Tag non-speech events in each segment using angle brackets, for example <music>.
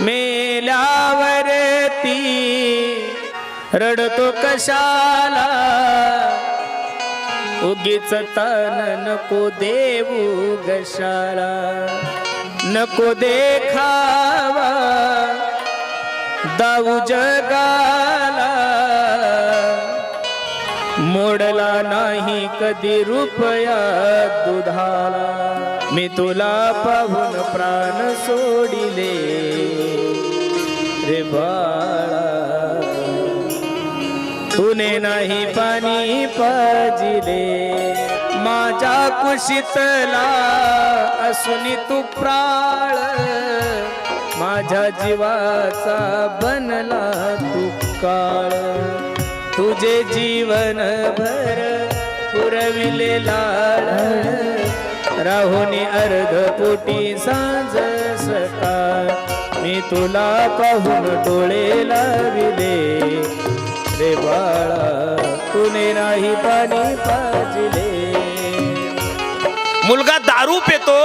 मेल्यावरती रडतो कशाला? उगीच तन नको देऊ गशाला नको देखावा दाऊ जगाला. मोडला नाही कधी रुपया दुधाला. मी तुला पाहून प्राण सोडिले. रे बाळा. तुने नाही पाणी पाजिले माझ्या कुशीतला असुनी तू प्राळ. माझ्या जीवाचा बनला तू काळ. तुझे जीवन भर पुरविले लाळ. राहुनी अर्ध पोटी सांज सकाळ. मी तुला पाहून डोळे लाविले. रे बाळा तुने नाही पाणी पाजले. मुलगा दारू पितो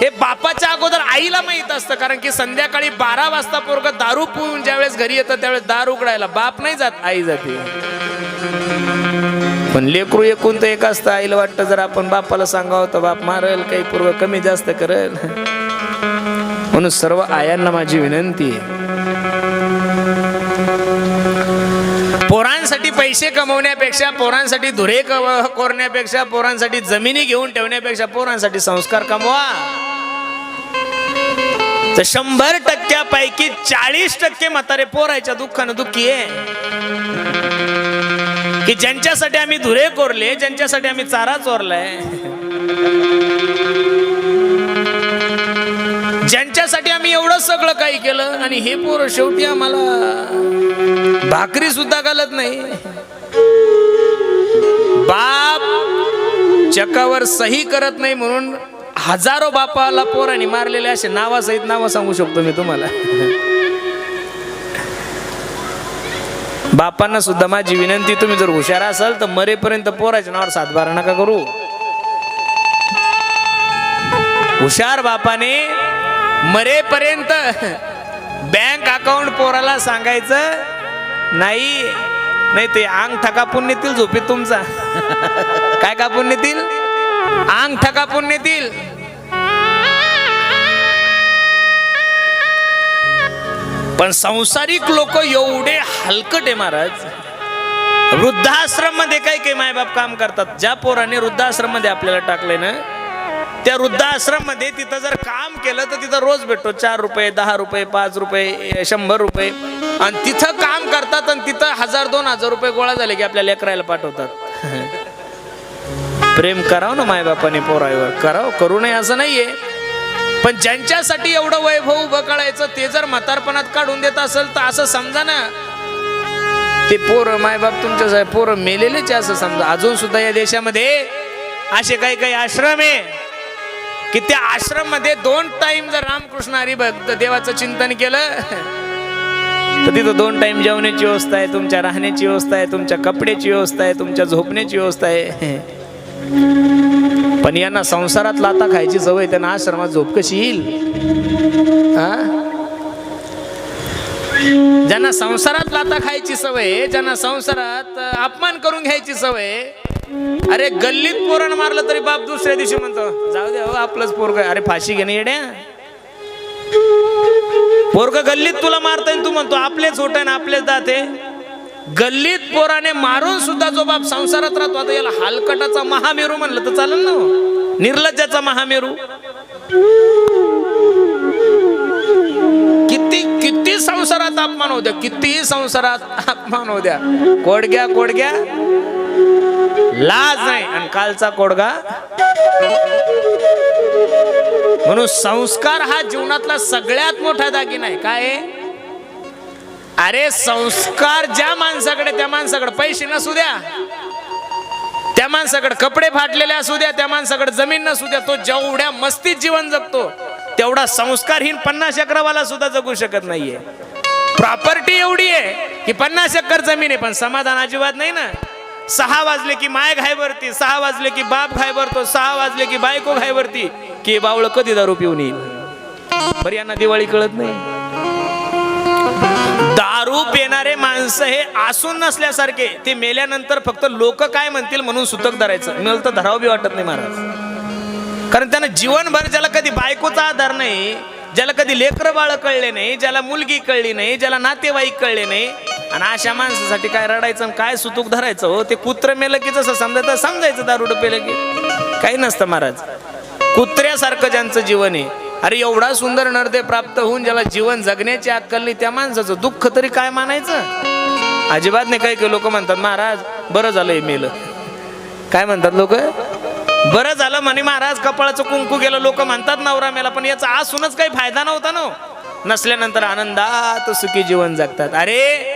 हे बापाच्या अगोदर आईला माहीत असतं कारण की संध्याकाळी बारा वाजता पोरग दारू पिऊन ज्यावेळेस घरी येतं त्यावेळेस दारू उघडायला बाप नाही जात आई जाते. पण लेकरू एकूण तर एक असतं आईला वाटतं जर आपण बापाला सांगावं तर बाप मारल काही पूर्व कमी जास्त करल. म्हणून सर्व आयांना माझी विनंती आहे. पोरांसाठी पैसे कमवण्यापेक्षा पोरांसाठी धुरे कव- कोरण्यापेक्षा पोरांसाठी जमिनी घेऊन ठेवण्यापेक्षा पोरांसाठी संस्कार कमवा. तर शंभर टक्क्यापैकी चाळीस टक्के म्हातारे पोरायच्या दुःखानं दुःखी आहे. की ज्यांच्यासाठी आम्ही धुरे कोरले ज्यांच्यासाठी आम्ही चारा चोरलाय. एवढं सगळं काही केलं आणि हे पोर शेवटी आम्हाला भाकरी सुद्धा घालत नाही. बाप चकावर सही करत नाही म्हणून हजारो बापाला पोरांनी मारलेले असे नावासहित नावं सांगू शकतो मी तुम्हाला. बापांना सुद्धा माझी विनंती तुम्ही जर हुशार असाल तर मरेपर्यंत पोराच्या नावावर सातबारा नका करू. हुशार बापाने मरेपर्यंत बँक अकाउंट पोराला सांगायचं नाही नाही ते अंग थकापून नेतील झोपेत तुमचा. काय कापून नेतील अंग थकापून नेतील पण संसारिक लोक एवढे हलकट आहे महाराज. वृद्धाश्रममध्ये काही काही मायबाप काम करतात? ज्या पोराने वृद्धाश्रममध्ये आपल्याला टाकले ना त्या वृद्धाश्रममध्ये तिथं जर काम केलं तर तिथं रोज भेटतो. चार रुपये दहा रुपये पाच रुपये शंभर रुपये. आणि तिथं काम करतात आणि तिथं हजार दोन हजार रुपये गोळा झाले की आपल्या लेकरायला पाठवतात. <laughs> प्रेम करावं ना मायबापाने पोरावर करावं करू नये असं नाहीये. पण ज्यांच्यासाठी एवढं वैभव उभं कळायचं ते जर म्हातारपणात काढून देत असेल तर असं समजा ना. ते पोरं मायबाप तुमच्या पोरं मेलेलेच असं समजा. अजून सुद्धा या देशामध्ये असे काही काही आश्रम आहे. की त्या आश्रममध्ये दोन टाइम जर रामकृष्ण हरिभक्त देवाचं चिंतन केलं तर तिथं दोन टाइम जेवण्याची व्यवस्था आहे तुमच्या राहण्याची व्यवस्था आहे तुमच्या कपड्याची व्यवस्था आहे तुमच्या झोपण्याची व्यवस्था आहे. पण यांना संसारात लाता खायची सवय त्यांना आश्रमात झोप कशी येईल? हा? ज्यांना संसारात लाता खायची सवय ज्यांना संसारात अपमान करून घ्यायची सवय अरे गल्लीत पोरण मारलं तरी बाप दुसऱ्या दिवशी म्हणतो जाऊ दे हो आपलंच पोरग अरे फाशी घेणे येड्या पोरग गल्लीत तुला मारताय तू म्हणतो आपलेच होत ना आपलेच दाते गल्लीत पोराने मारून सुद्धा जो बाप संसारात राहतो आता याला हालकटाचा महामेरू म्हणलं तर चालेल ना हो? निर्लज्जाचा महामेरू. किती किती संसारात अपमान होत्या कितीही संसारात अपमान होऊ द्या. कोडग्या कोडग्या. लाज नाही आणि कालचा कोडगा? म्हणून संस्कार हा जीवनातला सगळ्यात मोठा दागिना आहे. काय? अरे संस्कार ज्या माणसाकडे त्या माणसाकडे पैसे नसू द्या. त्या माणसाकडे कपडे फाटलेले असू द्या त्या माणसाकडे जमीन नसू द्या तो जेवढ्या मस्तीत जीवन जगतो तेवढा संस्कारहीन पन्नास अकरावाला सुद्धा जगू शकत नाहीये. प्रॉपर्टी एवढी आहे की पन्नास एकर जमीन आहे पण समाधान अजिबात नाही ना. सहा वाजले की माय घायवरती सहा वाजले की बाप घायवरतो सहा वाजले की बायको घायवरती की बावळ कधी दारू पिऊन येईल? बरं यांना दिवाळी कळत नाही. दारू पिणारे माणसं हे आसून नसल्यासारखे ते मेल्यानंतर फक्त लोक काय म्हणतील म्हणून सुतक धरायचं. मला तर धरावं बी वाटत नाही महाराज. कारण त्यांना जीवनभर ज्याला कधी बायकोचा आधार नाही ज्याला कधी लेकर बाळ कळले नाही ज्याला मुलगी कळली नाही ज्याला नातेवाईक कळले नाही आणि अशा माणसासाठी काय रडायचं आणि काय सुतूक धरायचं? हो ते कुत्र मेलं की जसं समजायचं समजायचं दारुड पेलं की. काही नसतं महाराज. कुत्र्यासारखं ज्यांचं जीवन आहे. अरे एवढा सुंदर नरदे प्राप्त होऊन ज्याला जीवन जगण्याची अक्कल त्या माणसाचं. दुःख तरी काय मानायचं? अजिबात नाही. काही काही लोक म्हणतात महाराज बरं झालं हे मेलं. काय म्हणतात लोक? बरं झालं म्हणे महाराज कपाळाचं कुंकू गेलं. लोक म्हणतात नवरा मेला. पण याचा असूनच काही फायदा नव्हता ना. नसल्यानंतर आनंदात सुखी जीवन जगतात. अरे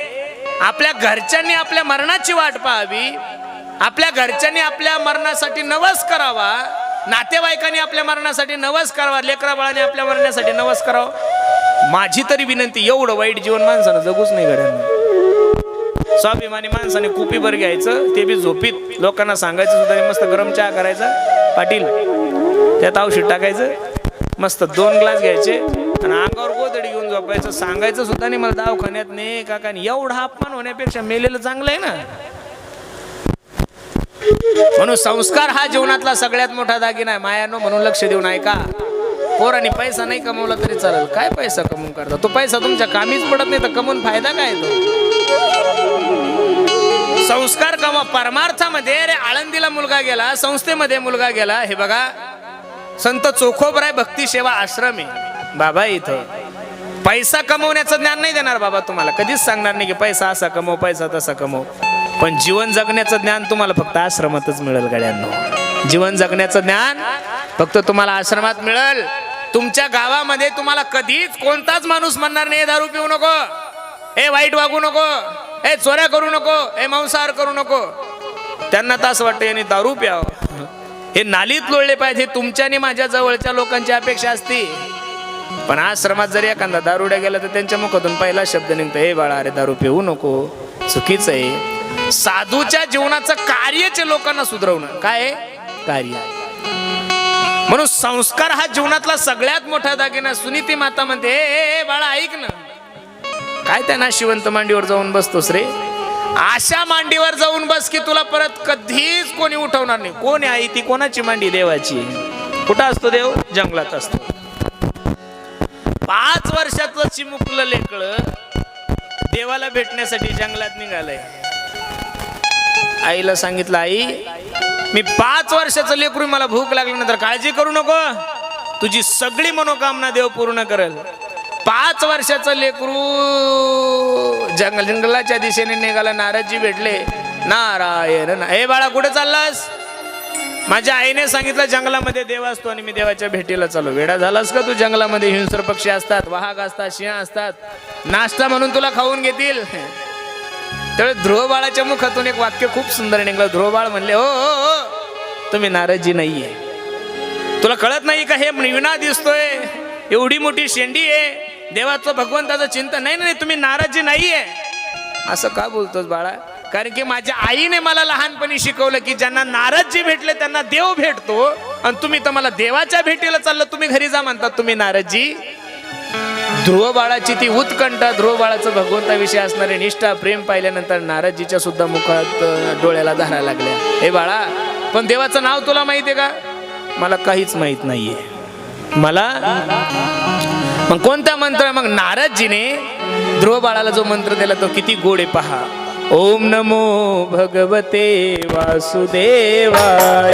आपल्या घरच्यांनी आपल्या मरणाची वाट पाहावी. आपल्या घरच्यांनी आपल्या मरणासाठी नवस करावा. नातेवाईकांनी आपल्या मरणासाठी नवस करावा. लेकरा बाळाने आपल्या मरण्यासाठी नवस करावा. माझी तरी विनंती एवढं वाईट जीवन माणसानं जगूच नाही घड्यांना स्वाभिमानी माणसाने कुपीभर घ्यायचं ते बी झोपीत. लोकांना सांगायचं सुद्धा मस्त गरम चहा करायचा. पाटील त्यात औषध टाकायचं. मस्त दोन ग्लास घ्यायचे. आणि अंगावर गोदडी झोपायचं सांगायचं सुद्धा नाही मला दवाखान्यात नाही का काय एवढा अपमान होण्यापेक्षा मेलेलं चांगलं आहे ना? म्हणून संस्कार हा जीवनातला सगळ्यात मोठा दागिना आहे. मायानो म्हणून लक्ष देऊन ऐका. का पोरांनी पैसा नाही कमवला तरी चालेल. काय पैसा कमवून करता? तो पैसा तुमच्या कामीच पडत नाही तर कमवून फायदा काय तो? संस्कार कमा परमार्थामध्ये अरे आळंदीला मुलगा गेला संस्थेमध्ये मुलगा गेला. हे बघा संत चोखोबराय भक्ती सेवा आश्रम आहे. बाबा इथं. पैसा कमवण्याचं ज्ञान नाही देणार बाबा तुम्हाला. कधीच सांगणार नाही की पैसा असा कमव पैसा तसा कमव. पण जीवन जगण्याचं ज्ञान तुम्हाला फक्त आश्रमातच मिळेल गड्यांना. जीवन जगण्याचं ज्ञान फक्त तुम्हाला आश्रमात मिळेल. तुमच्या गावामध्ये तुम्हाला कधीच कोणताच माणूस म्हणणार नाही दारू पिऊ नको. हे वाईट वागू नको. हे चोऱ्या करू नको. हे मांसाहार करू नको. त्यांना तर असं वाटतं यांनी दारू प्याव. हे नालीत लोळले पाहिजे हे तुमच्या आणि माझ्या जवळच्या लोकांची अपेक्षा असती. पण आश्रमात जरी एखादा दारुड्या गेला तर त्यांच्या मुखातून पहिला शब्द निघतो हे बाळा अरे दारू पिऊ नको चुकीचं आहे. साधूच्या जीवनाचं कार्यचे लोकांना सुधरवणं काय कार्य म्हणून संस्कार हा जीवनातला सगळ्यात मोठा दागिना. सुनीती माता म्हणते हे बाळा ऐक ना. काय त्यांना शिवंत मांडीवर जाऊन बसतोस रे? अशा मांडीवर जाऊन बस की तुला परत कधीच कोणी उठवणार नाही. कोण आहे आई ती? कोणाची मांडी? देवाची. कुठं असतो देव? जंगलात असतो. पाच वर्षाचं चिमुकलं लेकळ देवाला भेटण्यासाठी जंगलात निघालंय. आईला सांगितलं आई मी पाच वर्षाचं लेकरू मला भूक लागल्यानंतर काळजी करू नको. तुझी सगळी मनोकामना देव पूर्ण करेल. पाच वर्षाचं लेकरू जंगल जंगलाच्या दिशेने निघाला नाराजी भेटले नारायण ना- हे बाळा कुठे चाललास? माझ्या आईने सांगितलं जंगलामध्ये देव असतो आणि मी देवाच्या भेटीला चालू. वेडा झालास का तू जंगलामध्ये? हिंसर पक्षी असतात वाहक असतात सिंह असतात. नाश्ता म्हणून तुला खाऊन घेतील. त्यावेळी ध्रुव बाळाच्या मुखातून एक वाक्य खूप सुंदर निघलं. ध्रुव बाळ म्हणले हो, हो हो तुम्ही नाराजी नाहीये. तुला कळत नाही का हे विना दिसतोय? एवढी मोठी शेंडी आहे. देवाचं भगवंताचं चिंतन. नाही नाही तुम्ही नाराजी नाहीये. असं का बोलतोस बाळा? कारण की माझ्या आईने मला लहानपणी शिकवलं की ज्यांना नारदजी भेटले त्यांना देव भेटतो. आणि तुम्ही तर मला देवाच्या भेटीला चाललं तुम्ही घरी जा म्हणतात तुम्ही नारदजी ध्रुव बाळाची ती उत्कंठा ध्रुव बाळाचं भगवंताविषयी असणारे निष्ठा प्रेम पाहिल्यानंतर नारदजीच्या सुद्धा मुखात डोळ्याला धारा लागल्या. हे बाळा पण देवाचं नाव तुला माहितीये का? मला काहीच माहीत नाहीये. मला? मग कोणता मंत्र? मग नारदजीने ध्रुव बाळाला जो मंत्र दिला तो किती गोड आहे पहा. ओम नमो भगवते वासुदेवाय।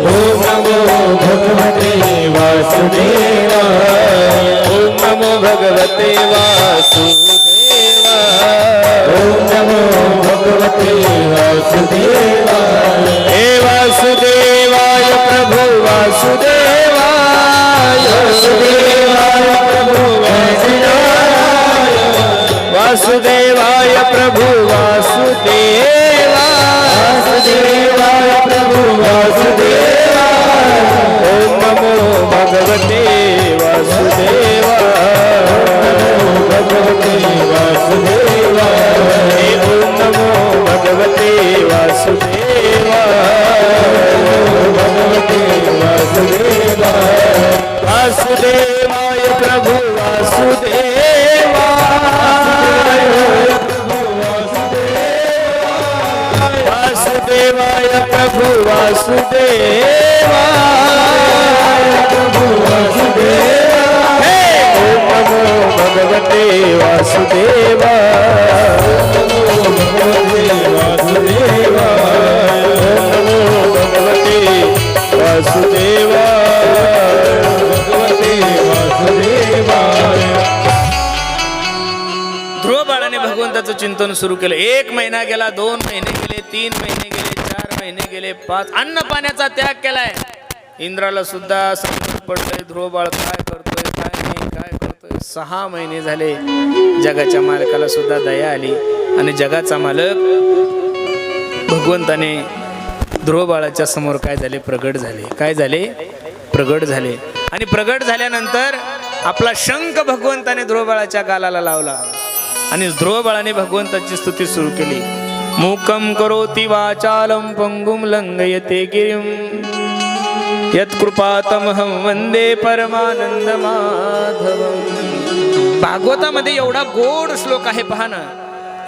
ओम नमो भगवते वासुदेवाय। ओम नमो भगवते वासुदेवाय। ओम नमो भगवते वासुदेवाय। हे वासुदेवाय प्रभु वासुदेवाय। वासुदेवाय। वासुदेवाय प्रभु वासुदेवा वासुदेवाय प्रभु वासुदेवा ओम नमो भगवते वासुदेवा भगवते वासुदेवा ओम नमो भगवते वासुदेवा भगवते वासुदेवा वासुदेवाय प्रभु प्रभु वासुदेवा। हे ओम नमो भगवते वासुदेवा ओम नमो भगवते वासुदेवा। ध्रुव बाळाने भगवंताचं चिंतन सुरू केलं. एक महिना गेला दोन महिने गेले तीन महिने गेले. महिने गेले पाच अन्न पाण्याचा त्याग केलाय. इंद्राला सुद्धा संकट पडलंय ध्रुव बाळ काय करतोय काय नाही काय करतोय. सहा महिने झाले जगाच्या मालकाला सुद्धा दया आली. आणि जगाचा मालक भगवंताने ध्रुव बाळाच्या समोर काय झाले? प्रगट झाले. काय झाले? प्रगट झाले. आणि प्रगट झाल्यानंतर आपला शंख भगवंताने ध्रुव बाळाच्या गालाला लावला. आणि ध्रुव बाळाने भगवंताची स्तुती सुरू केली. मूकं करोति वाचालं पङ्गुं लङ्घयते गिरिं। यत्कृपातमहं वन्दे परमानन्दमाधवम्। भागवतामध्ये एवढा गोड श्लोक आहे पहा ना।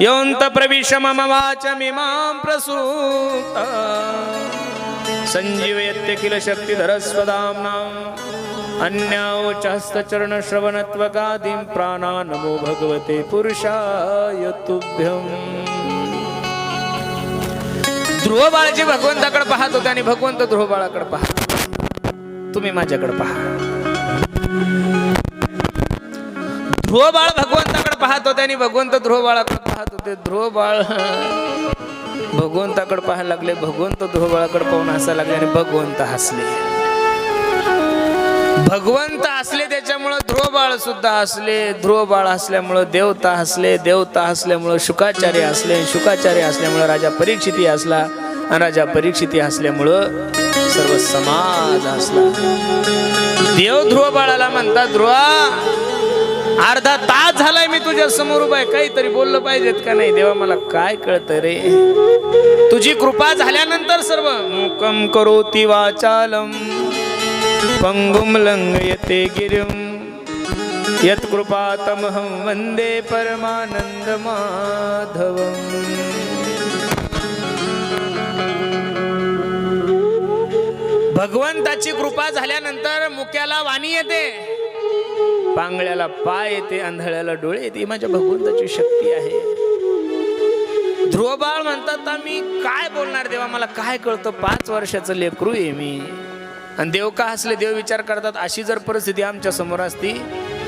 योंत प्रविश मम वाचमिमां प्रसूता। संजीवयत्य किल शक्तिधर स्वदाम्नाम् अन्यावचहस्तचरण श्रवणत्वगादिं प्राणा नमो भगवते पुरुषाय तुभ्यम्। ध्रुव बाळाजी भगवंताकडे पाहत होते आणि भगवंत ध्रुव बाळाकडे पाहत तुम्ही माझ्याकडे पहा. ध्रुव बाळ भगवंताकडे पाहत होते आणि भगवंत ध्रुव बाळाकडे पाहत होते. ध्रुव बाळ भगवंताकडे पाहायला लागले. भगवंत ध्रुव बाळाकडे पाहून हसायला लागले आणि भगवंत हसले. भगवंत असले त्याच्यामुळं ध्रुव बाळ सुद्धा हसले ध्रुव बाळ देवता हसले देवता असल्यामुळं शुकाचार्य असले शुकाचार्य असल्यामुळं राजा परीक्षिती असला आणि राजा परीक्षिती असल्यामुळं सर्व समाज असला. देव ध्रुव बाळाला म्हणतात ध्रुवा अर्धा तास झालाय मी तुझ्या समोर उभा आहे. काहीतरी बोललं पाहिजेत का नाही? देवा मला काय कळतं रे? तुझी कृपा झाल्यानंतर सर्व मुकम करोति वाचालम पंगुम लंगयते गिरम. यत्कृपातमहं वंदे परमानंद भगवंताची कृपा झाल्यानंतर मुक्याला वाणी येते. पांगळ्याला पाय येते आंधळ्याला डोळे येते. ही माझ्या भगवंताची शक्ती आहे. ध्रुवबाळ म्हणतात मी काय बोलणार देवा? मला काय कळतं? पाच वर्षाचं लेकरू आहे मी. आणि देव का हसले? देव विचार करतात अशी जर परिस्थिती आमच्यासमोर असती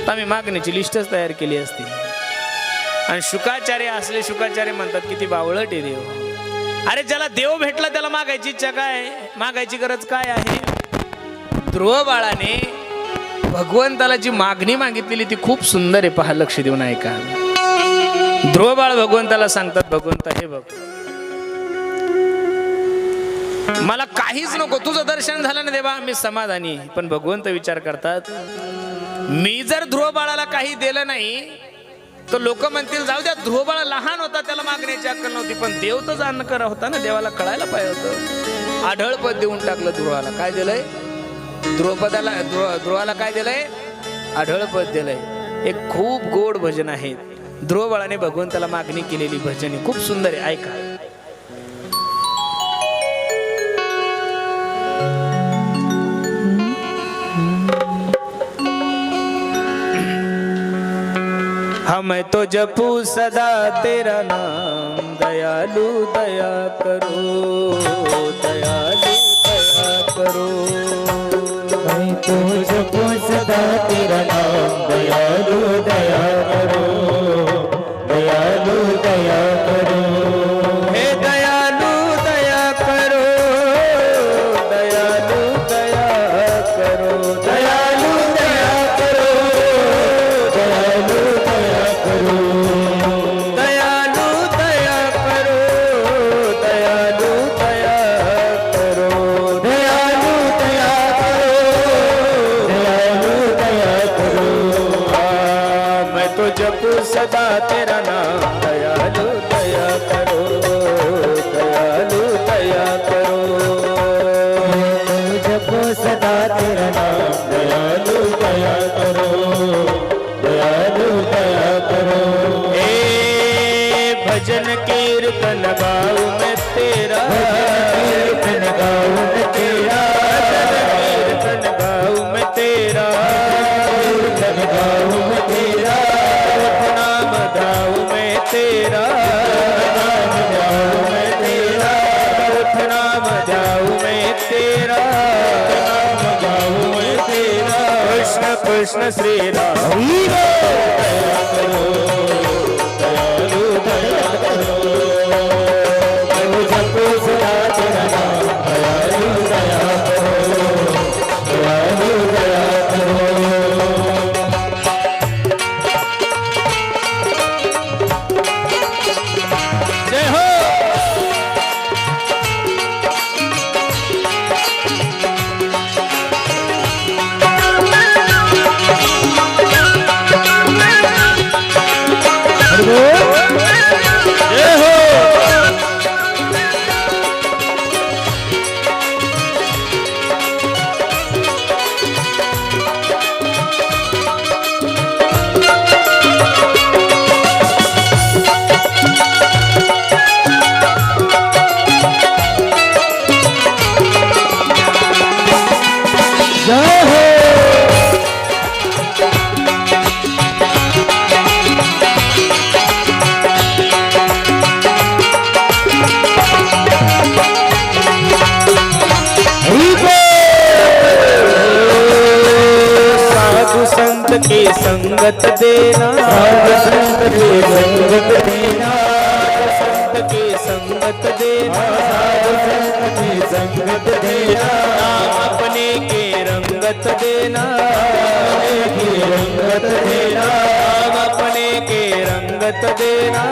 तर आम्ही मागण्याची लिस्टच तयार केली असती. आणि शुकाचार्य असले शुकाचार्य म्हणतात किती बावळट आहे देव. अरे ज्याला देव भेटला त्याला मागायची इच्छा काय मागायची गरज काय आहे? ध्रुव बाळाने भगवंताला जी मागणी मागितलेली ती खूप सुंदर आहे पहा लक्ष देऊन ऐका. ध्रुव बाळ भगवंताला सांगतात भगवंत हे बघ. काहीच नको तुझं दर्शन झालं ना देवा मी समाधानी. पण भगवंत विचार करतात मी जर ध्रुव बाळाला काही दिलं नाही तर लोक म्हणतील जाऊ द्या ध्रुव बाळा लहान होता त्याला मागण्याची अक्कल नव्हती. पण देव तर जाण करा होता ना देवाला कळायला पाहिजे होतं. आढळपद देऊन टाकलं ध्रुवाला. काय दिलंय? ध्रुवपदाला ध्रुव ध्रुवाला काय दिलंय? आढळपद दिलंय. एक खूप गोड भजन आहे. ध्रुव बाळाने भगवंताला मागणी केलेली भजन खूप सुंदर आहे. ऐका. हम तो जपू सदा तेरा नाम। दयालु दया करो दयालु दया करो। हम तो जपू सदा तेरा नाम। दयालु दया भजन कीर्तन गाऊ मैं तेरा कीर्तन गाऊ मैं तेरा। कीर्तन गाऊ मैं तेरा कीर्तन गाऊ मैं तेरा। अपना गाऊ मैं तेरा नाम गाऊ मैं तेरा नाम जाऊ मैं कृष्ण कृष्ण श्री संगत की संगत देना अपने के रंगत देना की रंगत देना अपने के रंगत देना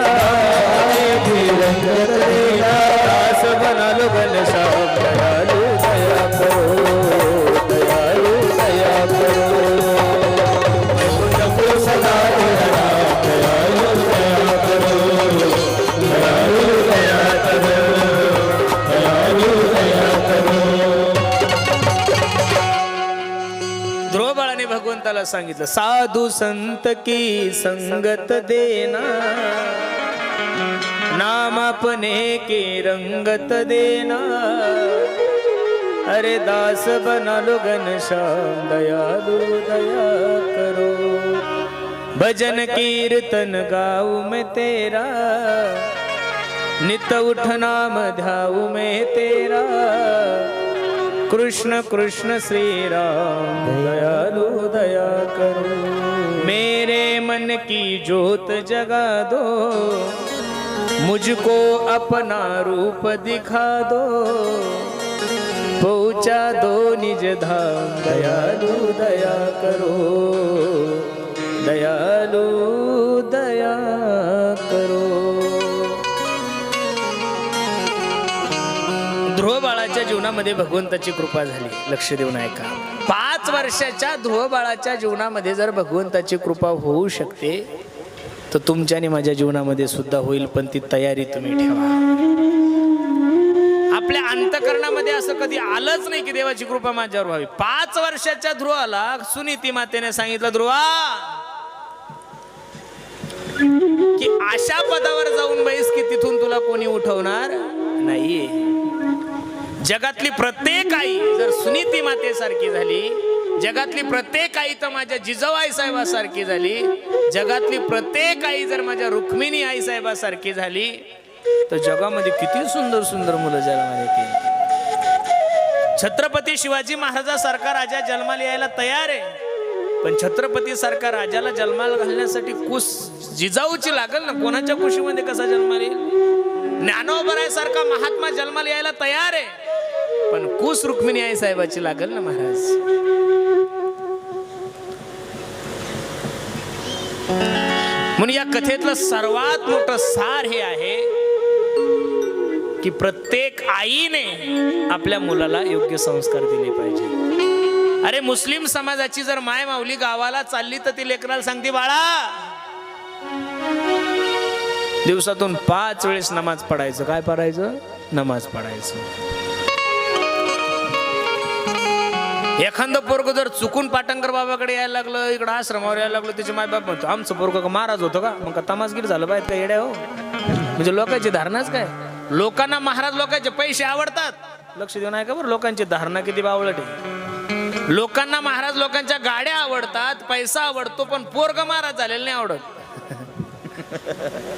की रंगत देना दास बना लो घनश्याम दयालु दया करो. भगवंताला सांगितलं साधू संत की संगत देना. नाम अपने के रंगत देना. अरे दास बना लो घनश्याम दयालु दया करो. भजन कीर्तन गाऊ में तेरा. नित उठ नाम ध्याऊ में तेरा. कृष्ण कृष्ण श्री राम दयालु दया करो। मेरे मन की जोत जगा दो। मुझको अपना रूप दिखा दो। पहुँचा दो निज धाम। दयालु दया करो। दयालु दया जीवनामध्ये भगवंताची कृपा झाली लक्ष देऊन ऐका पाच वर्षाच्या ध्रुव बाळाच्या जीवनामध्ये जर भगवंताची कृपा होऊ शकते तर तुमच्या आणि माझ्या जीवनामध्ये सुद्धा होईल पण ती तयारी तुम्ही ठेवा. आपल्या अंतकरणामध्ये असं कधी आलंच नाही की देवाची कृपा माझ्यावर व्हावी. पाच वर्षाच्या ध्रुवाला सुनीती मातेने सांगितलं ध्रुवा की अशा पदावर जाऊन बैस की तिथून तुला कोणी उठवणार नाहीये. जगातली प्रत्येक आई जर सुनीती मातेसारखी झाली जगातली प्रत्येक आई तर माझ्या जिजाबाई साहेबासारखी झाली जगातली प्रत्येक आई जर माझ्या रुक्मिणी आई साहेबासारखी झाली तर जगामध्ये किती सुंदर सुंदर मुलं जन्माला येतील. छत्रपती शिवाजी महाराजासारखा राजा जन्माला यायला तयार आहे पण छत्रपती सारखा राजाला जन्माला घालण्यासाठी कुस जिजाऊची लागल ना कोणाच्या कुशीमध्ये कसा जन्माला येईल? ज्ञानोबराय सारखा महात्मा जन्माला यायला तयार आहे. पण कुस रुक्मिणी आई साहेबाची लागल ना महाराज? म्हणून या कथेतलं सर्वात मोठं सार हे आहे की प्रत्येक आईने आपल्या मुलाला योग्य संस्कार दिले पाहिजे. अरे मुस्लिम समाजाची जर माय माऊली गावाला चालली तर ती लेकराला सांगते बाळा दिवसातून पाच वेळेस नमाज पडायचं. काय पडायचं? नमाज पडायचं. एखादं पोरग जर चुकून पाटणकर बाबाकडे यायला लागलं इकडं आश्रमावर यायला लागलं त्याचे मायबाप म्हणतो आमचं पोरग का महाराज होतं का? मग का तमासगीर झालं पाहिजे का येड्या हो? म्हणजे लोकांची धारणाच काय? लोकांना महाराज लोकांचे पैसे आवडतात. लक्ष देऊन आहे का बरं लोकांची धारणा किती बावळट आहे. लोकांना महाराज लोकांच्या गाड्या आवडतात पैसा आवडतो पण पोरग महाराज झालेला नाही आवडत.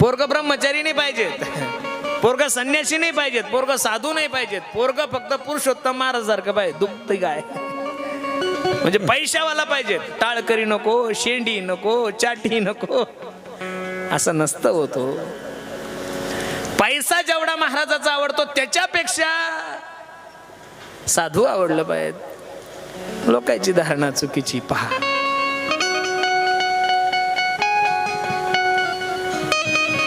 पोरग ब्रह्मचारी नाही पाहिजेत. पोरग संन्यासी नाही पाहिजेत पोरग साधू नाही पाहिजेत. पोरग फक्त पुरुषोत्तम महाराज सारखं पाहिजे. दुखत काय म्हणजे पैशावाला पाहिजे. टाळकरी नको शेंडी नको चाटी नको. असं नसतं होतो पैसा जेवढा महाराजाचा आवडतो त्याच्यापेक्षा साधू आवडलं पाहिजे. लोकांची धारणा चुकीची पहा.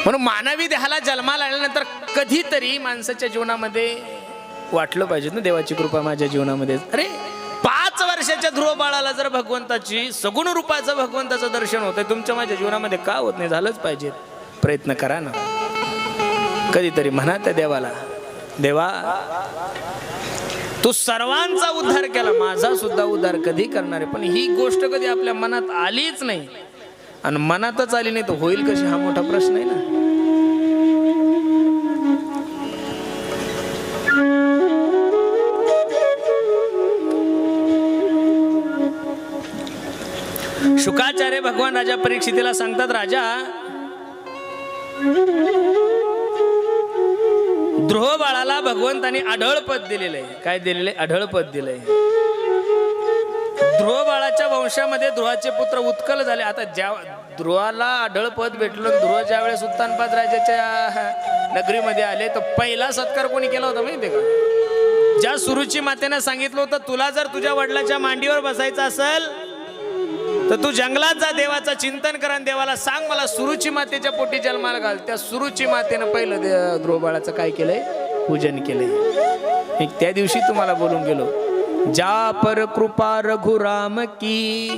म्हणून मानवी देहाला जन्माला आल्यानंतर कधीतरी माणसाच्या जीवनामध्ये वाटलं पाहिजे ना देवाची कृपा माझ्या जीवनामध्ये. अरे तुमच्या ध्रुव बाळाला जर भगवंताची सगुण रूपाचं भगवंताचं दर्शन होतं तुमच्या माझ्या जीवनामध्ये का होत नाही? झालंच पाहिजे. प्रयत्न करा ना. कधीतरी म्हणा त्या देवाला देवा तू सर्वांचा उद्धार केला. माझा सुद्धा उद्धार कधी करणार आहे? पण ही गोष्ट कधी आपल्या मनात आलीच नाही. आणि मनातच आली नाही तर होईल कशी? हा मोठा प्रश्न आहे ना. शुकाचार्य भगवान राजा परीक्षितीला सांगतात राजा ध्रुव बाळाला भगवंताने आढळ पद दिलेलं आहे. काय दिलेलं आहे? आढळ पद दिलंय. ध्रुव बाळाच्या वंशामध्ये ध्रुवाचे पुत्र उत्कल झाले. आता ज्या ध्रुवाला आढळ पद भेटलं ध्रुव ज्या वेळेस उत्तानपाद राजाच्या नगरीमध्ये आले तर पहिला सत्कार कोणी केला होता माहिती का? ज्या सुरुची मातेनं सांगितलं होतं तुला जर तुझ्या वडिलाच्या मांडीवर बसायचं असेल तर तू जंगलात जा देवाचा चिंतन कर आणि देवाला सांग मला सुरुची मातेच्या पोटी जन्माला घाल. त्या सुरुची मातेनं पहिलं दे- काय केलंय? पूजन केलंय. एक त्या दिवशी तुम्हाला बोलून गेलो. जा पर कृपा रघुराम की.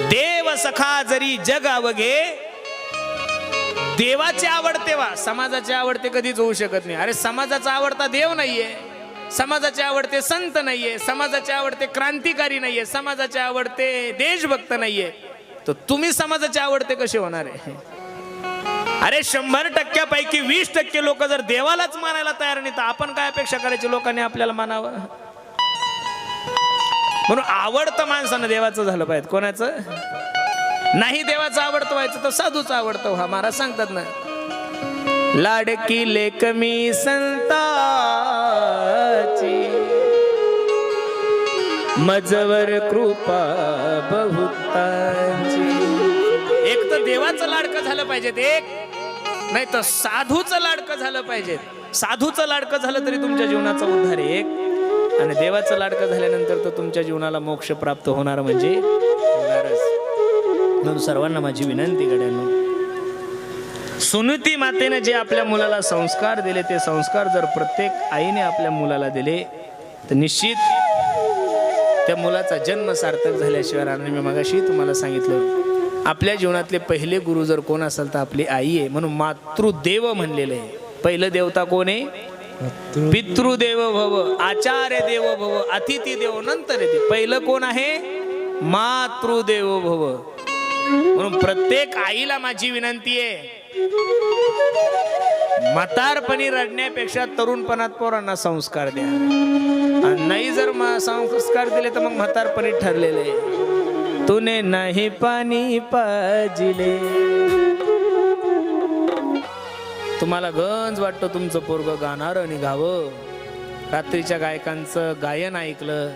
देव सखा जरी जग अवघे देवाचे आवडते वा समाजाचे आवडते कधीच होऊ शकत नाही. अरे समाजाचा आवडता देव नाहीये. समाजाचे आवडते संत नाहीये समाजाचे आवडते क्रांतिकारी नाहीये समाजाचे आवडते देशभक्त नाहीये. तर तुम्ही समाजाचे आवडते कसे होणार आहे? अरे शंभर टक्क्यापैकी वीस टक्के लोक जर देवालाच मानायला तयार नाही तर आपण काय अपेक्षा करायची लोकांनी आपल्याला मानावं? म्हणून आवडतं माणसानं देवाचं झालं पाहिजे. कोणाचं? नाही देवाचं आवडतं व्हायचं तर साधूचं आवडतं हा महाराज सांगतात ना लाडकी लेकमी संता मजवर कृपा बहुतांची. एक तर देवाचं लाडकं झालं पाहिजे एक. नाही तर साधूचं लाडकं झालं पाहिजे साधूचं लाडकं झालं तरी तुमच्या जीवनाचा उद्धार एक. आणि देवाचं लाडकं झाल्यानंतर तर तुमच्या जीवनाला मोक्ष प्राप्त होणार म्हणजे होणारच. म्हणून सर्वांना माझी विनंती गड्यांनो सुनीती मातेने जे आपल्या मुलाला संस्कार दिले ते संस्कार जर प्रत्येक आईने आपल्या मुलाला दिले तर निश्चित त्या मुलाचा जन्म सार्थक झाल्याशिवाय राहणार. मी मगाशी तुम्हाला सांगितलं आपल्या जीवनातले पहिले गुरु जर कोण असेल तर आपली आई आहे. म्हणून मातृदेव म्हणलेलं आहे. पहिलं देवता कोण आहे? पितृदेव भव आचार्य देव भव अतिथी देव नंतर येते. पहिलं कोण आहे? मातृदेव भव. म्हणून प्रत्येक आईला माझी विनंती आहे म्हातारपणी रडण्यापेक्षा तरुणपणात पोरांना संस्कार द्या. आणि नाही जर म- संस्कार दिले तर मग म्हातारपणी ठरलेले. तुने नाही पाणी पाजिले. तुम्हाला गंज वाटतो तुमचं पोरग गाणारं निघावं रात्रीच्या गायकांचं गायन ऐकलं.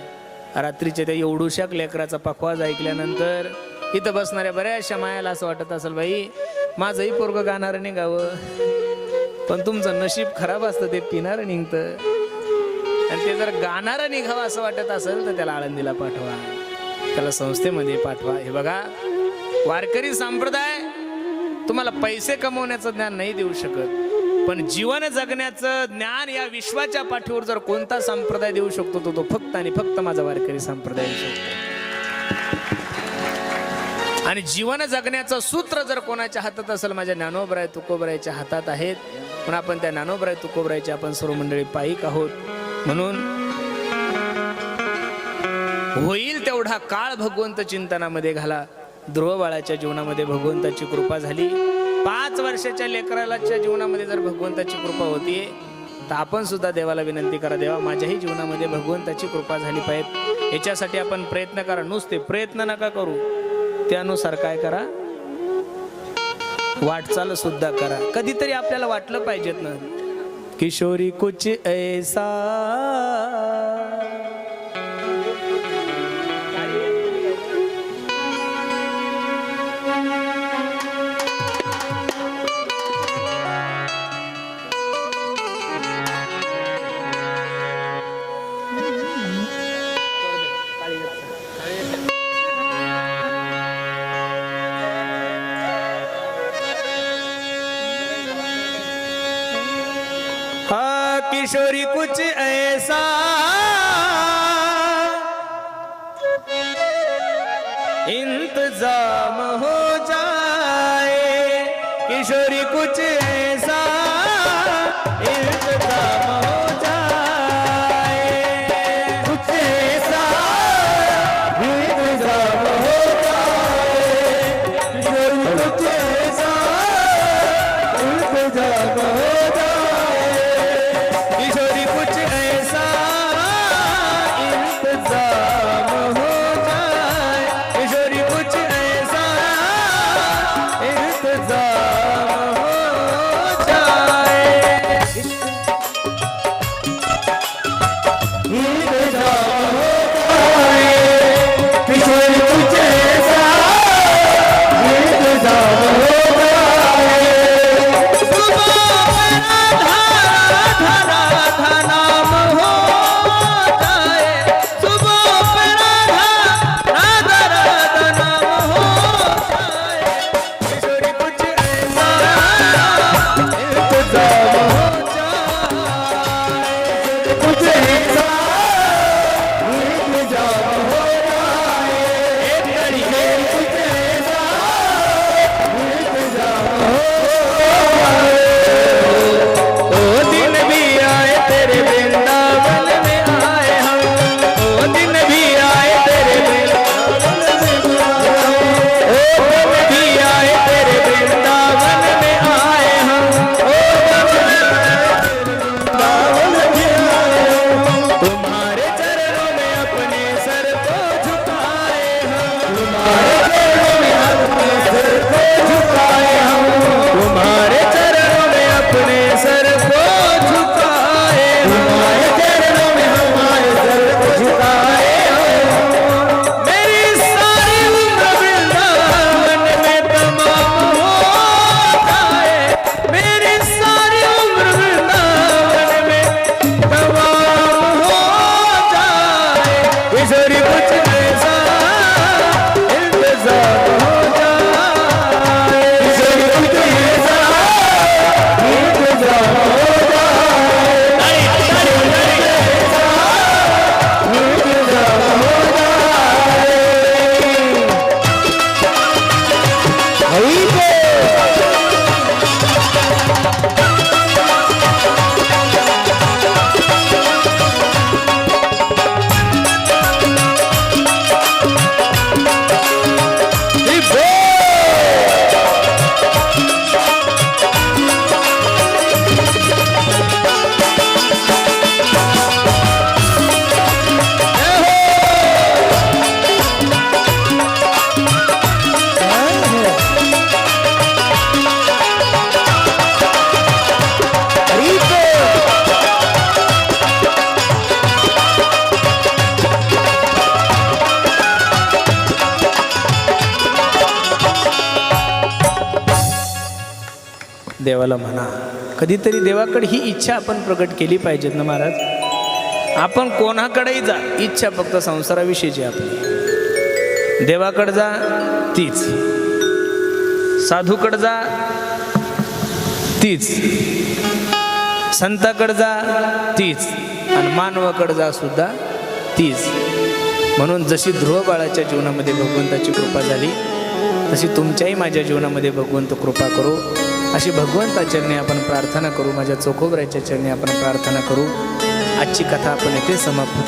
रात्रीच्या त्या एवढूशाक लेकराचा पखवाज ऐकल्यानंतर इथं बसणाऱ्या बऱ्याचशा मायाला असं वाटत असेल बाई माझंही पोरग गाणारं निघावं. पण तुमचं नशीब खराब असतं ते पिणारं निघतं. आणि ते जर गाणारं निघावं असं वाटत असेल तर त्याला आळंदीला पाठवा. त्याला संस्थेमध्ये पाठवा. हे बघा वारकरी संप्रदाय तुम्हाला पैसे कमवण्याचं ज्ञान नाही देऊ शकत. पण जीवन जगण्याचं ज्ञान या विश्वाच्या पाठीवर जर कोणता संप्रदाय देऊ शकतो तो तो फक्त आणि फक्त माझा वारकरी संप्रदाय देऊ शकतो. आणि जीवन जगण्याचं सूत्र जर कोणाच्या हातात असेल माझ्या ज्ञानोबराय तुकोबरायच्या हातात आहेत. पण आपण त्या ज्ञानोबराय तुकोबरायचे आपण सर्व मंडळी पाईक आहोत. म्हणून होईल तेवढा काळ भगवंत चिंतनामध्ये घाला. ध्रुव बाळाच्या जीवनामध्ये भगवंताची कृपा झाली. पाच वर्षाच्या लेकरालाच्या जीवनामध्ये जर भगवंताची कृपा होतीये तर आपण सुद्धा देवाला विनंती करा देवा माझ्याही जीवनामध्ये भगवंताची कृपा झाली पाहिजे. याच्यासाठी आपण प्रयत्न करा. नुसते प्रयत्न नका करू. त्यानुसार काय करा? वाटचाल सुद्धा करा. कधीतरी आपल्याला वाटलं पाहिजेत ना. किशोरी कुछ ऐसा किशोरी कुछ ऐसा। इंतजाम हो देवाला म्हणा. कधीतरी देवाकडे ही इच्छा आपण प्रकट केली पाहिजेत ना महाराज? आपण कोणाकडेही जा इच्छा फक्त संसाराविषयीची आपली. देवाकडे जा तीच. साधूकडे जा तीच. संताकडे जा तीच. आणि मानवाकडे जा सुद्धा तीच. म्हणून जशी ध्रुव बाळाच्या जीवनामध्ये भगवंताची कृपा झाली तशी तुमच्याही माझ्या जीवनामध्ये भगवंत कृपा करू. अशी भगवंताचरणी आपण प्रार्थना करू माझ्या चोखोबऱ्याच्या चरणी आपण प्रार्थना करू. आजची कथा आपण येथे समाप्त